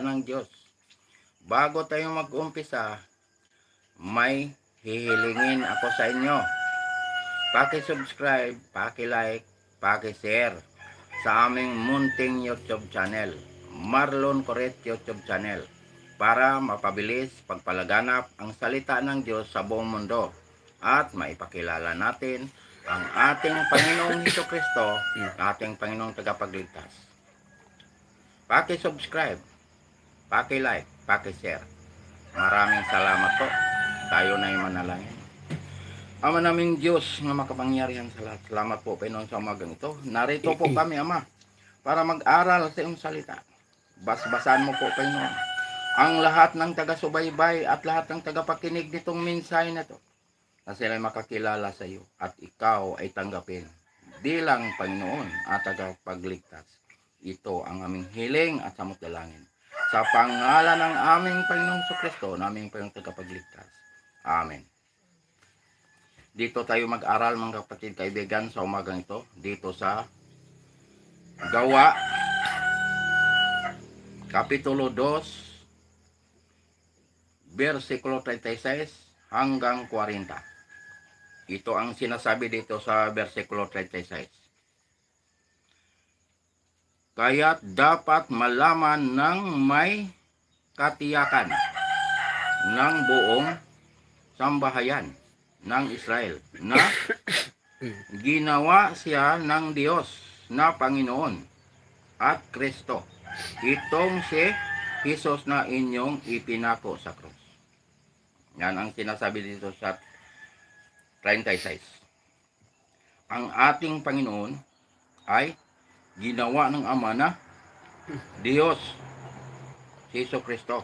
ng Diyos. Bago tayo mag-umpisa, may hihilingin ako sa inyo. Paki-subscribe, paki-like, paki-share sa aming munting YouTube channel, Marlon Coret YouTube channel, para mapabilis pagpalaganap ang salita ng Diyos sa buong mundo at maipakilala natin ang ating Panginoong Heso Kristo, ating Panginoong tagapagligtas. Paki-subscribe, paki-like, paki-share. Maraming salamat po. Tayo na yung manalangin. Ama naming Diyos na makapangyarihan sa lahat. Salamat po, Panginoon, sa umagang ito. Narito po kami, Ama, para mag-aral sa iyong salita. Basbasan mo po, Panginoon, ang lahat ng taga-subaybay at lahat ng tagapakinig nitong mensahe na to na sila makakilala sa iyo at ikaw ay tanggapin bilang Panginoon at tagapagligtas. Ito ang aming hiling at samot dalangin. Sa pangalan ng aming Panginoong Kristo, naming Panginoong tagapagligtas. Amen. Dito tayo mag-aral mga kapatid kaibigan sa umagang ito. Dito sa Gawa, Kapitulo 2, versikulo 36 hanggang 40. Ito ang sinasabi dito sa versikulo 36. Kaya't dapat malaman ng may katiyakan ng buong sambahayan ng Israel na ginawa siya ng Diyos na Panginoon at Kristo. Itong si Jesus na inyong ipinako sa krus. Yan ang sinasabi dito sa 36. Ang ating Panginoon ay ginawa ng Ama na Diyos, si Jesu Kristo.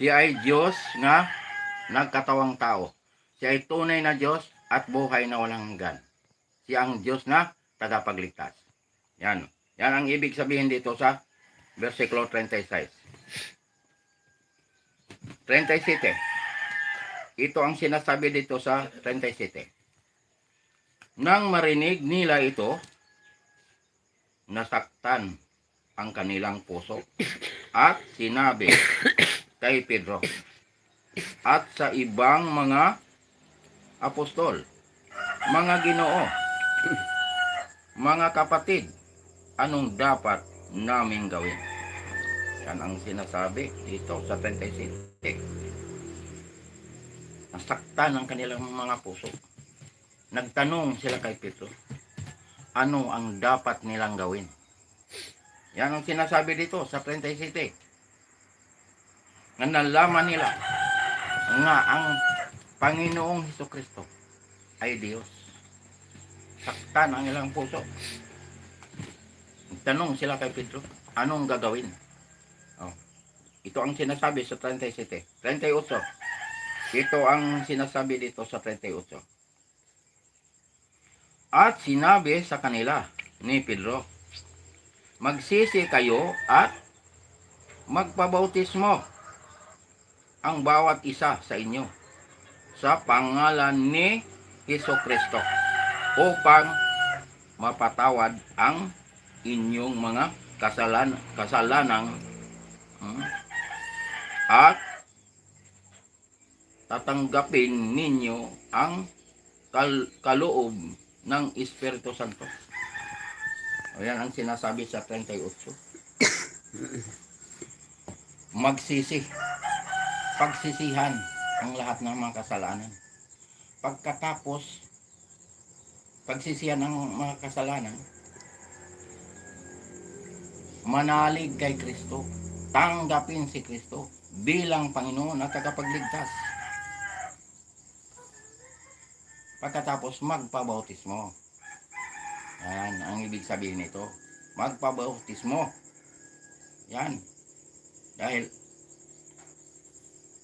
Siya ay Diyos nga nagkatawang tao. Siya ay tunay na Diyos at buhay na walang hanggan. Siya ang Diyos na tagapagligtas. Yan. Yan ang ibig sabihin dito sa versikulo 36. 37. Ito ang sinasabi dito sa 37. Nang marinig nila ito, nasaktan ang kanilang puso at sinabi kay Pedro at sa ibang mga apostol, mga ginoo, mga kapatid, anong dapat naming gawin? Yan ang sinasabi dito sa 37. Nasaktan ang kanilang mga puso. Nagtanong sila kay Pedro, ano ang dapat nilang gawin? Yan ang sinasabi dito sa 37. Na nalaman nila nga ang Panginoong Heso Kristo ay Diyos. Saktan ang ilang puso. Tanong sila kay Pedro, anong gagawin? Oh. Ito ang sinasabi sa 37. 38. Ito ang sinasabi dito sa 38. At sinabi sa kanila ni Pedro, Magsisi kayo at magpabautismo ang bawat isa sa inyo sa pangalan ni Heso Kristo upang mapatawad ang inyong mga kasalan kasalanang hmm, at tatanggapin ninyo ang kal kaloob ng Espiritu Santo. Ayan ang sinasabi sa 38. Magsisi. Pagsisihan ang lahat ng mga kasalanan. Pagkatapos, pagsisihan ng mga kasalanan, manalig kay Kristo. Tanggapin si Kristo bilang Panginoon at tagapagligtas. Pagkatapos magpabautismo. Yan ang ibig sabihin nito. Magpabautismo. Yan. Dahil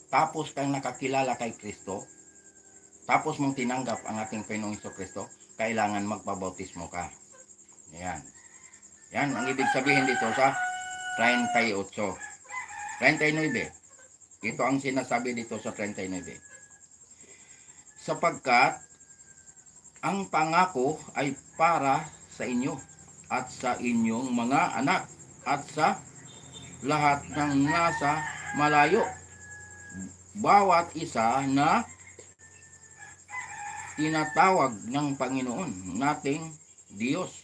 tapos kang nakakilala kay Kristo, tapos mong tinanggap ang ating Panginoong Iso Kristo, kailangan magpabautismo ka. Yan. Yan ang ibig sabihin dito sa 38. 39. Ito ang sinasabi dito sa 39. Sapagkat ang pangako ay para sa inyo at sa inyong mga anak at sa lahat ng nasa malayo. Bawat isa na tinatawag ng Panginoon nating Diyos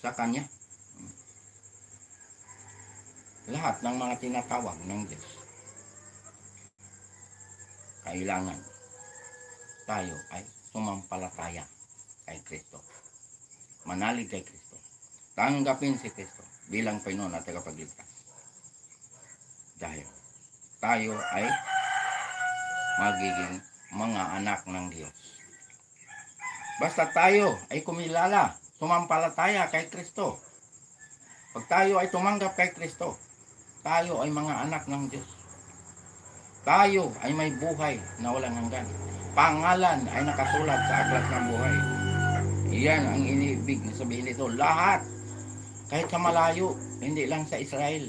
sa Kanya. Lahat ng mga tinatawag ng Diyos. Kailangan tayo ay sumampalataya kay Kristo. Manalig kay Kristo. Tanggapin si Kristo bilang Panginoon at tagapagligtas. Dahil tayo ay magiging mga anak ng Diyos. Basta tayo ay kumilala, sumampalataya kay Kristo. Pag tayo ay tumanggap kay Kristo, tayo ay mga anak ng Diyos. Tayo ay may buhay na walang hanggan. Pangalan ay nakasulat sa aklat ng buhay. Iyan ang inibig na sabihin nito. Lahat, kahit sa malayo, hindi lang sa Israel,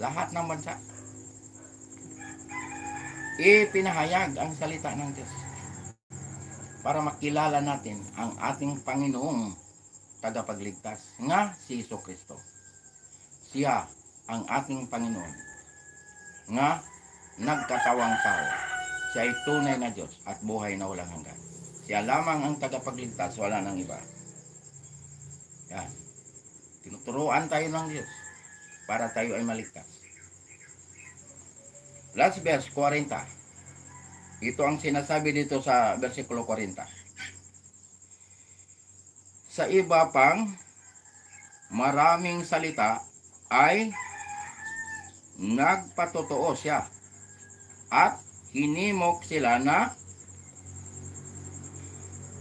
lahat ng bansa, ipinahayag ang salita ng Diyos para makilala natin ang ating Panginoong tagapagligtas nga si Iso Kristo. Siya ang ating Panginoon nga nagkatawang tao. Siya ay tunay na Diyos at buhay na walang hanggan. Siya lamang ang tagapagligtas, wala nang iba. Yan. Tinuturuan tayo ng Diyos para tayo ay maligtas. Last verse, 40. Ito ang sinasabi dito sa versikulo 40. Sa iba pang maraming salita ay nagpatotoo siya at hinimok sila na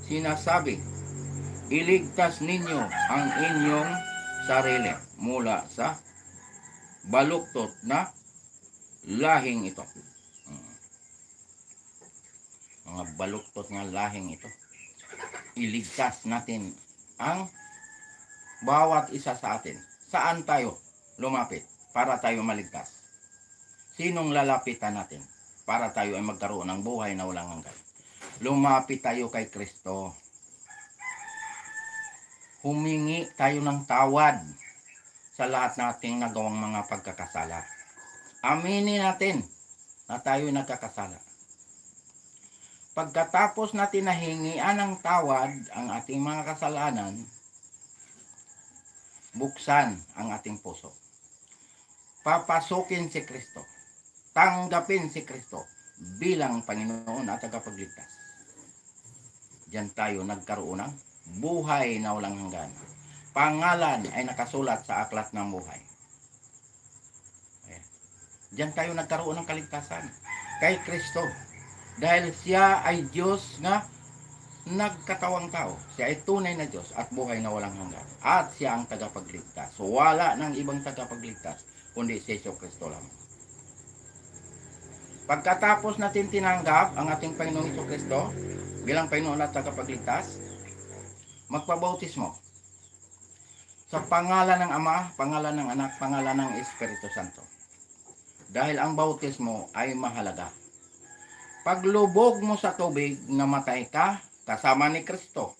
sinasabi, iligtas ninyo ang inyong sarili mula sa baluktot na lahing ito. Mm. Mga baluktot nga lahing ito. Iligtas natin ang bawat isa sa atin. Saan tayo lumapit para tayo maligtas? Sinong lalapitan natin para tayo ay magkaroon ng buhay na walang hanggan? Lumapit tayo kay Kristo. Humingi tayo ng tawad sa lahat nating nagawang mga pagkakasala. Aminin natin na tayo nagkakasala. Pagkatapos natin nahingian ng tawad ang ating mga kasalanan, buksan ang ating puso. Papasukin si Kristo. Tanggapin si Kristo bilang Panginoon at tagapagligtas. Diyan tayo nagkaroon ng buhay na walang hanggan. Pangalan ay nakasulat sa aklat ng buhay. Ayan. Diyan tayo nagkaroon ng kaligtasan kay Kristo. Dahil siya ay Diyos na nagkatawang tao. Siya ay tunay na Diyos at buhay na walang hanggan. At siya ang tagapagligtas. So, wala ng ibang tagapagligtas kundi si Yeso Kristo lamang. Pagkatapos natin tinanggap ang ating Panginoong Iso Kristo bilang Panginoon at tagapagligtas, magpabautismo sa pangalan ng Ama, pangalan ng Anak, pangalan ng Espiritu Santo. Dahil ang bautismo ay mahalaga. Paglubog mo sa tubig, namatay ka kasama ni Kristo.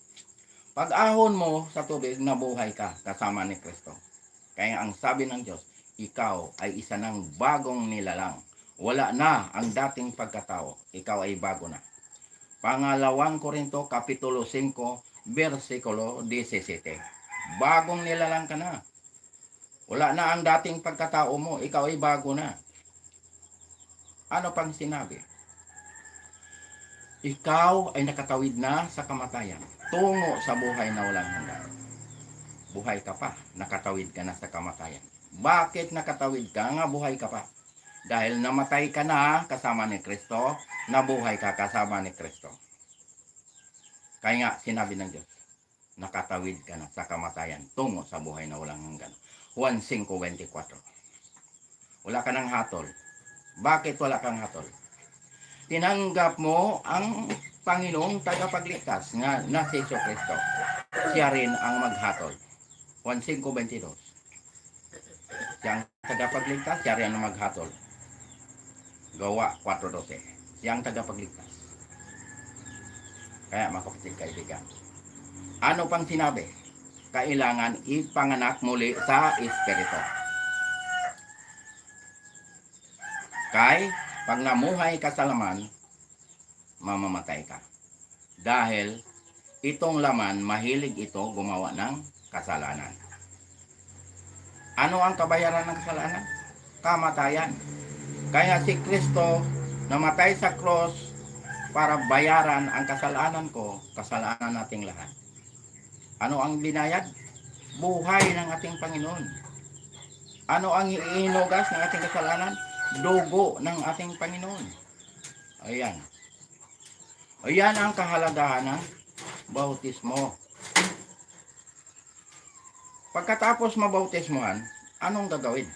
Pag ahon mo sa tubig, nabuhay ka kasama ni Kristo. Kaya ang sabi ng Diyos, ikaw ay isa ng bagong nilalang. Wala na ang dating pagkatao. Ikaw ay bago na. Pangalawang Korinto, Kapitulo 5, versikulo 17. Bagong nilalang ka na. Wala na ang dating pagkatao mo. Ikaw ay bago na. Ano pang sinabi? Ikaw ay nakatawid na sa kamatayan. Tungo sa buhay na walang hanggan. Buhay ka pa. Nakatawid ka na sa kamatayan. Bakit nakatawid ka nga buhay ka pa? Dahil namatay ka na kasama ni Kristo, nabuhay ka kasama ni Kristo. Kaya nga, sinabi ng Diyos, nakatawid ka na sa kamatayan tungo sa buhay na walang hanggan. Juan 5.24 Wala ka ng hatol. Bakit wala kang hatol? Tinanggap mo ang Panginoong tagapagligtas nga na si Yeso Kristo. Siya rin ang maghatol. Juan 5.22 Siya ang tagapagligtas, siya rin ang maghatol. Gawa 4.12 Siya ang tagapagligtas. Kaya mga kapatid kaibigan, ano pang sinabi? Kailangan ipanganak muli sa Espiritu. Kay, pag namuhay ka sa laman, mamamatay ka. Dahil, itong laman, mahilig ito gumawa ng kasalanan. Ano ang kabayaran ng kasalanan? Kamatayan. Kaya si Kristo namatay sa cross para bayaran ang kasalanan ko, kasalanan nating lahat. Ano ang binayad? Buhay ng ating Panginoon. Ano ang iinugas ng ating kasalanan? Dugo ng ating Panginoon. Ayan. Ayan ang kahalagahan ng bautismo. Pagkatapos mabautismohan, anong gagawin?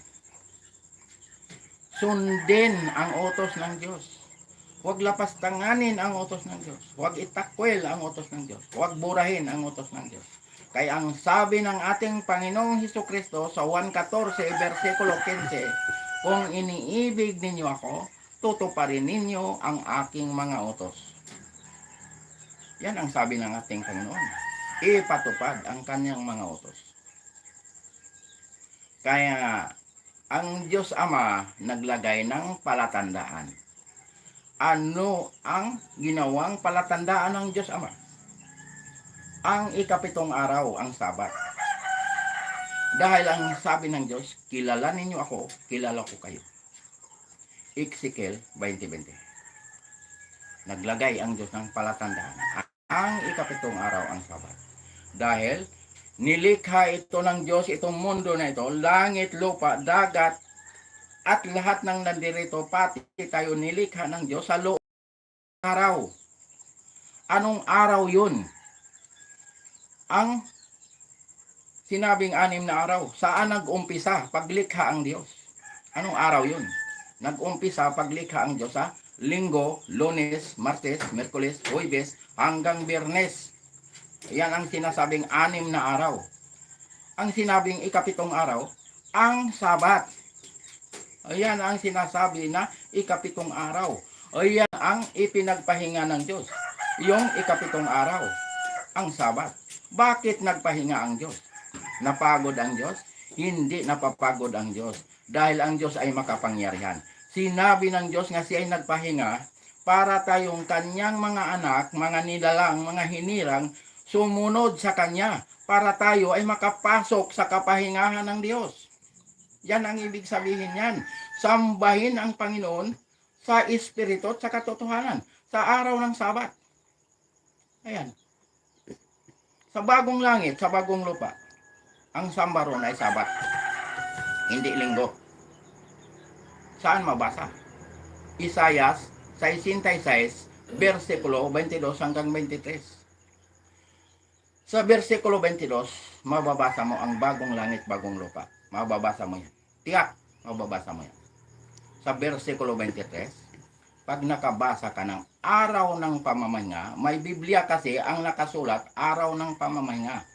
Sundin ang utos ng Diyos. Huwag lapastanganin ang utos ng Diyos. Huwag itakwil ang utos ng Diyos. Huwag burahin ang utos ng Diyos. Kaya ang sabi ng ating Panginoong Heso Kristo sa 1.14, versikulo 15, Kung iniibig ninyo ako, tutuparin ninyo ang aking mga utos. Yan ang sabi ng ating Panginoon. Ipatupad ang kanyang mga utos. Kaya ang Diyos Ama naglagay ng palatandaan. Ano ang ginawang palatandaan ng Diyos Ama? Ang ikapitong araw, ang Sabat. Dahil ang sabi ng Diyos, kilala ninyo ako, kilala ko kayo. Ezekiel 20.20 Naglagay ang Diyos ng palatandaan. Ang ikapitong araw, ang Sabat. Dahil nilikha ito ng Diyos, itong mundo na ito, langit, lupa, dagat, at lahat ng nandirito, pati tayo nilikha ng Diyos sa loob araw. Anong araw yun? Ang sinabing anim na araw. Saan nag-umpisa? Paglikha ang Diyos. Anong araw yun? Nag-umpisa paglikha ang Diyos sa linggo, lunes, martes, merkules, huwebes, hanggang biyernes. Yan ang sinasabing anim na araw. Ang sinabing ikapitong araw, ang sabat. Ayan ang sinasabi na ikapitong araw. Ayan ang ipinagpahinga ng Diyos. Yung ikapitong araw, ang sabat. Bakit nagpahinga ang Diyos? Napagod ang Diyos? Hindi napapagod ang Diyos. Dahil ang Diyos ay makapangyarihan. Sinabi ng Diyos nga siya ay nagpahinga para tayong kanyang mga anak, mga nilalang, mga hinirang, sumunod sa Kanya para tayo ay makapasok sa kapahingahan ng Diyos. Yan ang ibig sabihin yan. Sambahin ang Panginoon sa Espiritu at sa katotohanan sa araw ng Sabat. Ayan. Sa bagong langit, sa bagong lupa, ang samba ron ay Sabat. Hindi linggo. Saan mabasa? Isayas 66, versikulo 22 hanggang 23. Sa versikulo 22, mababasa mo ang bagong langit, bagong lupa. Mababasa mo yan. Tiyak, mababasa mo yan. Sa versikulo 23, pag nakabasa ka ng araw ng pamamahinga, may Biblia kasi ang nakasulat, araw ng pamamahinga.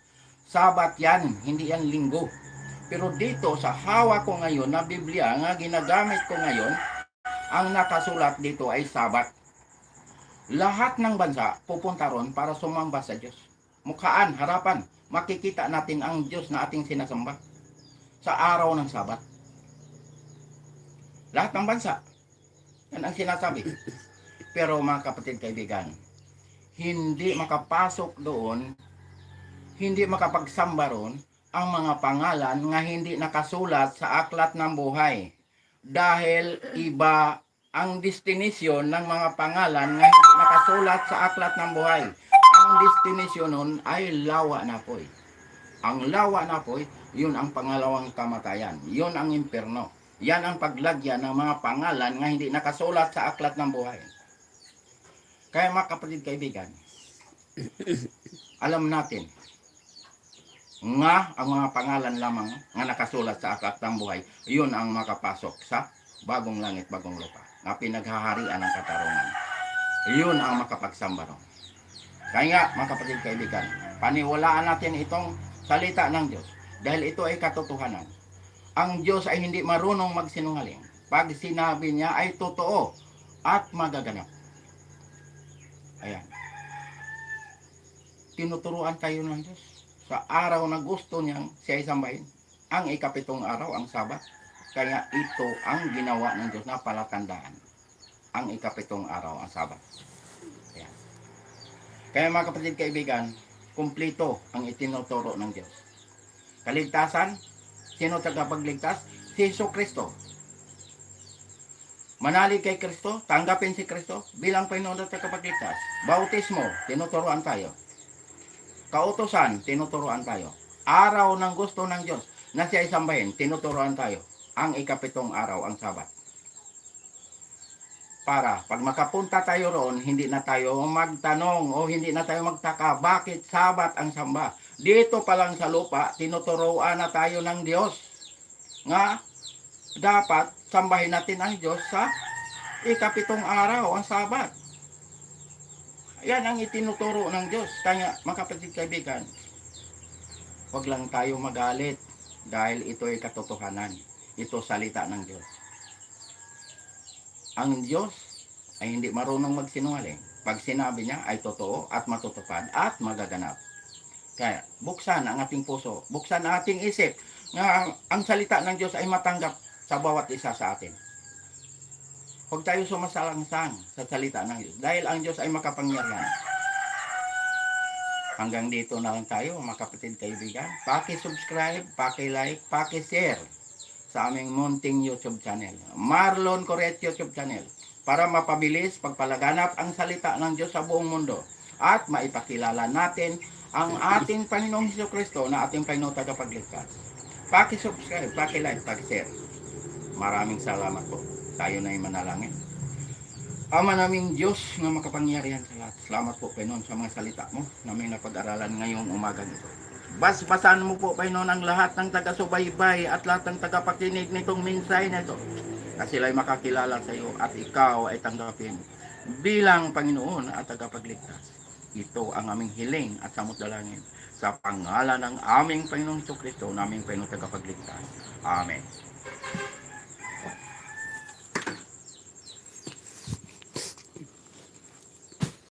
Sabat yan, hindi yan linggo. Pero dito sa hawak ko ngayon na Biblia nga ginagamit ko ngayon, ang nakasulat dito ay Sabat. Lahat ng bansa pupunta ron para sumamba sa Diyos. Mukhaan, harapan, makikita natin ang Diyos na ating sinasamba sa araw ng Sabat. Lahat ng bansa. Yan ang sinasabi. Pero mga kapatid kaibigan, hindi makapasok doon, hindi makapagsamba ron ang mga pangalan nga hindi nakasulat sa aklat ng buhay. Dahil iba ang destination ng mga pangalan nga hindi nakasulat sa aklat ng buhay. Ang destination nun ay lawa na po'y. Ang lawa na po'y, yun ang pangalawang kamatayan. Yun ang impierno. Yan ang paglagyan ng mga pangalan nga hindi nakasulat sa aklat ng buhay. Kaya mga kapatid kaibigan, alam natin nga ang mga pangalan lamang nga nakasulat sa aklat ng buhay, yun ang makapasok sa bagong langit, bagong lupa, na pinaghaharian ng katarungan. Yun ang makapagsamba ron. Kaya nga, mga kapatid kaibigan, paniwalaan natin itong salita ng Diyos dahil ito ay katotohanan. Ang Diyos ay hindi marunong magsinungaling. Pag sinabi niya ay totoo at magaganap. Ayan. Tinuturuan tayo ng Diyos sa araw na gusto niyang siya ay sambahin. Ang ikapitong araw, ang sabat. Kaya ito ang ginawa ng Diyos na palatandaan. Ang ikapitong araw, ang Sabat. Kaya, mga kapatid kaibigan, kumplito ang itinuturo ng Diyos. Kaligtasan, sino tagapagligtas? Si Yesu Kristo. Manalig kay Kristo, tanggapin si Kristo bilang Panginoon at tagapagligtas. Bautismo, tinuturuan tayo. Kautosan, tinuturuan tayo. Araw ng gusto ng Diyos na siya isambahin, tinuturuan tayo. Ang ikapitong araw, ang Sabat. Para pag makapunta tayo roon, hindi na tayo magtanong o hindi na tayo magtaka, bakit Sabat ang samba? Dito pa lang sa lupa, tinuturuan na tayo ng Diyos. Nga, dapat sambahin natin ang Diyos sa ikapitong araw, ang Sabat. Yan ang itinuturo ng Diyos. Kaya, mga kapatid kaibigan, huwag lang tayo magalit dahil ito ay katotohanan. Ito salita ng Diyos. Ang Diyos ay hindi marunong magsinungaling. Pag sinabi niya ay totoo at matutupad at magaganap. Kaya buksan ang ating puso, buksan ang ating isip na ang salita ng Diyos ay matanggap sa bawat isa sa atin. Huwag tayo sumasalangsang sa salita ng Diyos dahil ang Diyos ay makapangyarihan. Hanggang dito na lang tayo, mga kapatid kaibigan. Paki-subscribe, paki-like, paki-share sa aming munting YouTube channel. Marlon Corret YouTube channel para mapabilis pagpalaganap ang salita ng Diyos sa buong mundo at maipakilala natin ang ating Panginoong Hesus Kristo na ating Panginoong tagapagligtas. Paki-subscribe, paki-like, paki-share. Maraming salamat po. Tayo na manalangin. Ama naming Diyos na makapangyarihan sa lahat. Salamat po, Panginoon, sa mga salita mo na may napag-aralan ngayong umaga nito. Basbasan mo po, Panginoon, ang lahat ng taga-subaybay at lahat ng tagapakinig nitong minsay na ito. Na sila'y makakilala sa iyo at ikaw ay tanggapin bilang Panginoon at tagapagligtas. Ito ang aming hiling at samot dalangin sa pangalan ng aming Panginoong Kristo, naming Panginoong tagapagligtas. Amen.